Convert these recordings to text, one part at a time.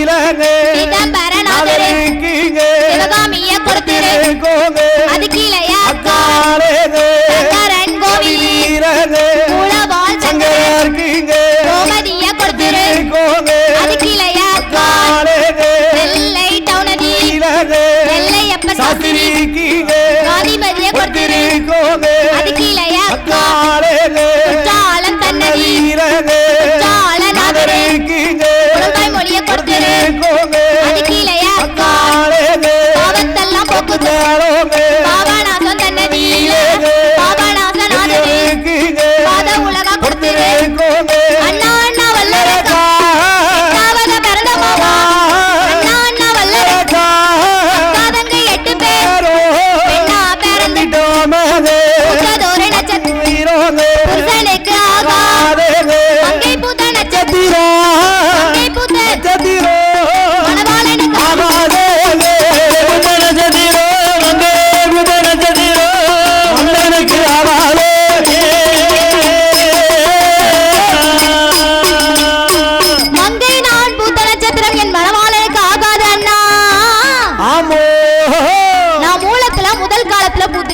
சிதம்பரநாதரு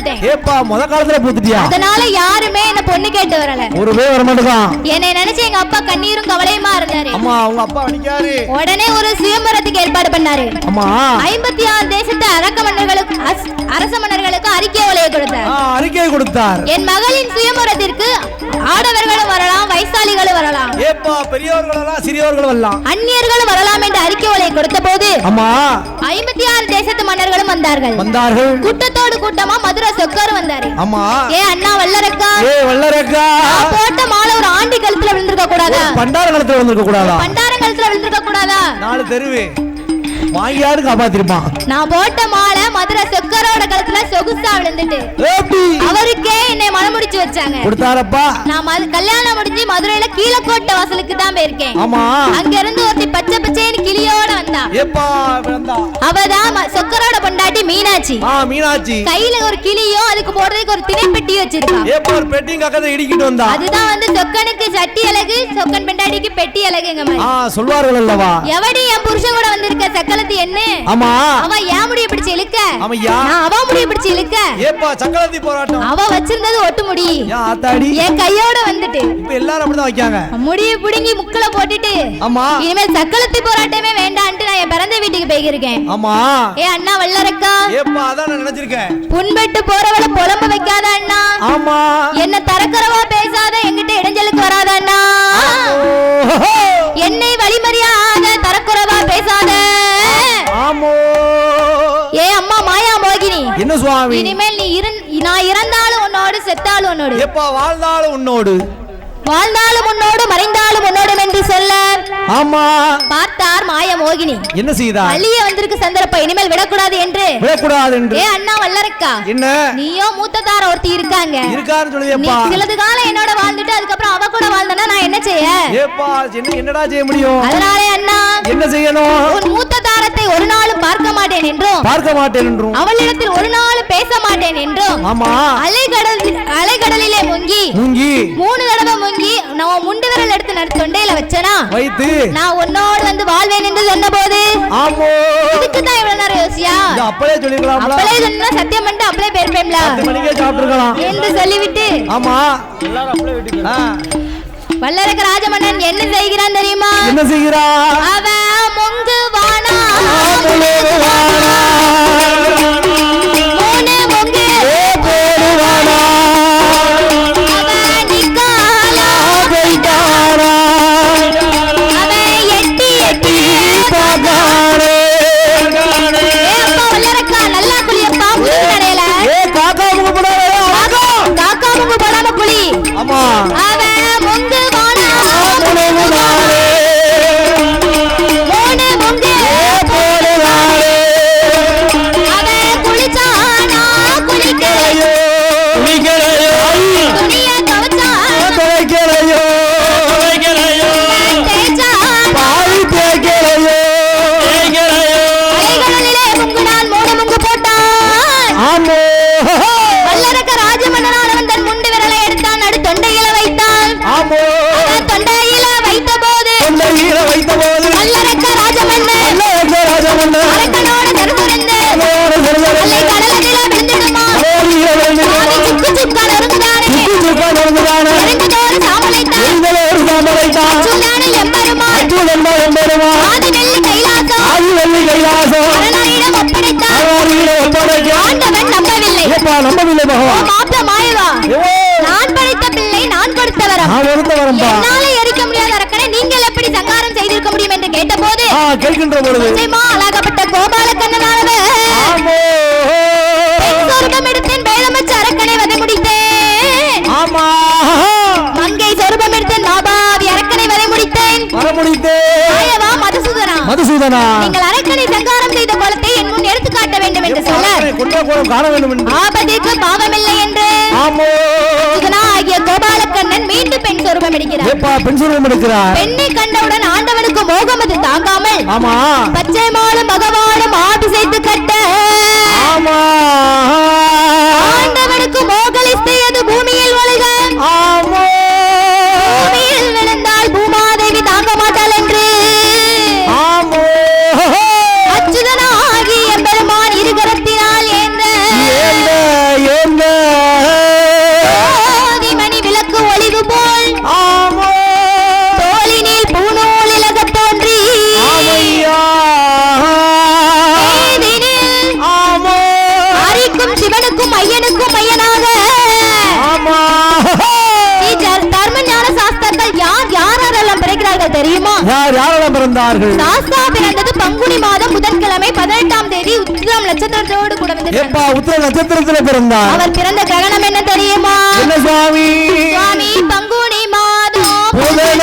பூத்துட்டேன் ஏப்பா முத காலத்துல பூத்துட்டியா? அதனால யாருமே என்ன பொண்ணு கேட்டு வரல. ஒரு பேர் வர மாட்டேங்கான் என்னை நினைச்சு எங்க அப்பா கண்ணீரும் கவலையுமா இருந்தாரு. அம்மா அவங்க அப்பா அடிக்காரு உடனே ஒரு சுயம்பரத்துக்கு ஏற்பாடு பண்ணாரு. அம்மா. ஐம்பத்தி ஆறு தேசத்து அரக்க மன்னர்களுக்கு அரச மன்னர்களுக்கு அறிக்கை அறிக்கை கொடுத்தார். என் மகளின் சுயம்பரத்திற்கு ஆடவர்களும் வரலாம் வைசாலிகளும் வரலாம். ஏப்பா பெரியவர்கள் எல்லாம் சிறியவர்கள் வரலாம். அந்நியர்களும் வரலாம் என்று அறிக்கை ஒலையை கொடுத்த போது அம்மா. ஐம்பத்தி ஆறு தேசத்து மன்னர்களும் வந்தார்கள். வந்தார்கள். கூட்டத்தோடு கூட்டமா மதுரை சொக்காரு வந்தாரு. அம்மா. ஏ அண்ணா வல்லரக்கா. ஏ வல்லரக்கா. போட்ட மாலை ஒரு ஆண்டி கழுத்துல விழுந்திருக்க கூடாதா? பண்டார காலத்துல வந்திருக்க கூடாதா? பண்டாரம் கழுத்துல விழுந்திருக்க கூடாதா? நாலு தெருவு. வாங்கியாரு காப்பாத்திருப்பான். நான் போட்ட மாலை மதுரை சொக்கரோட கழுத்துல சொகுசா விழுந்துட்டு. அவருக்கே என்னை மனமுடிச்சு வச்சாங்க. கொடுத்தாரப்பா. நான் கல்யாணம் முடிஞ்சு மதுரையில கீழக்கோட்டை வாசலுக்கு தான் போயிருக்கேன் ஆமா. அங்க இருந்து ஒருத்தி பச்சை பச்சைன்னு கிளியோட வந்தா. அவதான் பொண்டாட்டி மீனாட்சி. ஆ மீனாட்சி. கையில ஒரு கிளியும் அதுக்கு போடுறதுக்கு ஒரு திணைப்பெட்டி வச்சிருக்கா? ஏப்பா ஒரு பெட்டிங் கக்கத்தை இடிக்கிட்டு வந்தா? அதுதான் வந்து சொக்கனுக்கு சட்டி அழகு சொக்கன் பெண்டாட்டிக்கு பெட்டி அழகுங்க ஆ மாதிரி சொல்வார்கள் அல்லவா? எவடி என் புருஷன் கூட வந்திருக்க சக்கலத்து என்ன? ஆமா. அவ ஏன் முடிய பிடிச்சு இழுக்க ஆமையா நான் அவ முடிய பிடிச்சு இழுக்க. ஏப்பா சக்கரவர்த்தி போராட்டம். அவ வச்சிருந்தது ஒட்டு முடி ஏன் ஆத்தாடி. என் கையோட வந்துட்டு. இப்ப எல்லாரும் அப்படிதான் வைக்காங்க முடிய புடுங்கி முக்குல போட்டுட்டு ஆமா. இனிமேல் சக்களத்தி போராட்டமே வேண்டான்ட்டு நான் என் பிறந்த வீட்டுக்கு போயிருக்கேன். ஆமா. ஏ அண்ணா வல்லரக்கா. ஏப்பா அதான் நான் நினைச்சிருக்கேன். புண்பட்டு போறவள புலம்ப வைக்காத அண்ணா. ஆமா. என்ன தரக்குறவா சுவாமி இனிமேல் நீ இரு நான் இறந்தாலும் உன்னோடு செத்தாலும் உன்னோடு. எப்பா வாழ்ந்தாலும் உன்னோடு. வாழ்ந்தாலும் உன்னோடு மறைந்தாலும் உன்னோடும் என்று சொல்ல. ஆமா. பார்த்தார் மாய மோகினி. என்ன செய்தார்? அள்ளிய வந்திருக்கு சந்தர்ப்பம் இனிமேல் விடக்கூடாது என்று. விடக்கூடாது என்று. ஏ அண்ணா வல்லரக்கா. என்ன? நீயோ மூத்ததார ஒருத்தி இருக்காங்க. இருக்காருன்னு நீ சொல்லுதேப்பா சிலது காலம் என்னோட வாழ்ந்துட்டு அதுக்கப்புறம் அவ கூட வாழ்ந்தனா நான் என்ன செய்ய? ஏப்பா என்ன என்னடா செய்ய முடியும்? அதனாலே அண்ணா என்ன செய்யணும்? உன் மூத்த என்றும் பார்க்க மாட்டேன் என்றும் அவளிடத்தில் ஒரு நாளும் பேச மாட்டேன் என்றும் ஆமா. அலைகடல் அலைகடலிலே முங்கி முங்கி மூணு தடவை முங்கி நான் முண்டு விரல் எடுத்து நடு தொண்டையில வச்சனா? வைத்து நான் உன்னோடு வந்து வாழ்வேன் என்று சொன்ன போது ஆமோ. இதுக்கு தான் இவ்வளவு நேரம் யோசியா? அப்பளே சொல்லிருக்கலாம்ல. அப்பளே சொன்னா சத்தியம் பண்ணிட்டு அப்படியே பேர்ப்பேம்ல? பத்து மணிக்கே சாப்பிட்டுருக்கலாம். என்று சொல்லிவிட்டு ஆமா. ஆ, வல்லரக ராஜமன்னன் என்ன செய்கிறான் தெரியுமா? என்ன செய்கிறா அவன் முங்கு வானா நம்பவில்லை. பகவான் நான் படைத்த பிள்ளை நான் கொடுத்த எரிக்க முடியாத அரக்கனை நீங்கள் எப்படி சங்காரம் செய்திருக்க முடியும் என்று கேட்டபோது ஆ கேட்கின்ற பொழுது அழகப்பட்ட கோபாலக்கண்ணனானவர் அம்மா மங்கை சொரூபம் எடுத்து நாபா அரக்கனை வரை முடித்தேன். வர முடித்தேன் மதுசூதனா? நீங்கள் அரக்கனை சங்காரம் செய்த குலத்தை என் முன் எடுத்து காட்ட வேண்டும் என்று சொன்னார். குற்ற கோலம் காண வேண்டும் என்று. ஆபத்திற்கு பாவமில்லை என்று. ஆமோ. ஆகிய கோபாலக்கண்ணன் மீண்டும் பெண் சொரூபம் எடுக்கிறார். ஏப்பா பெண் சொரூபம் எடுக்கிறார்? பெண்ணை கண்டவுடன் ஆண்டவனுக்கு மோகம் அது தாங்காமல் ஆமா. பச்சை மாலும் பகவானும் ஆபிசைத்து கட்ட. ஆமா. யார் பிறந்தது பங்குனி மாதம் முதற்கிழமை பதினெட்டாம் தேதி உத்திரம் நட்சத்திரத்தோடு கூட எப்பா உத்திர நட்சத்திரத்துல அவர் பிறந்த கிரகணம் என்ன தெரியுமா? என்ன பங்குனி மாதம் முதல்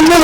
அண்ணு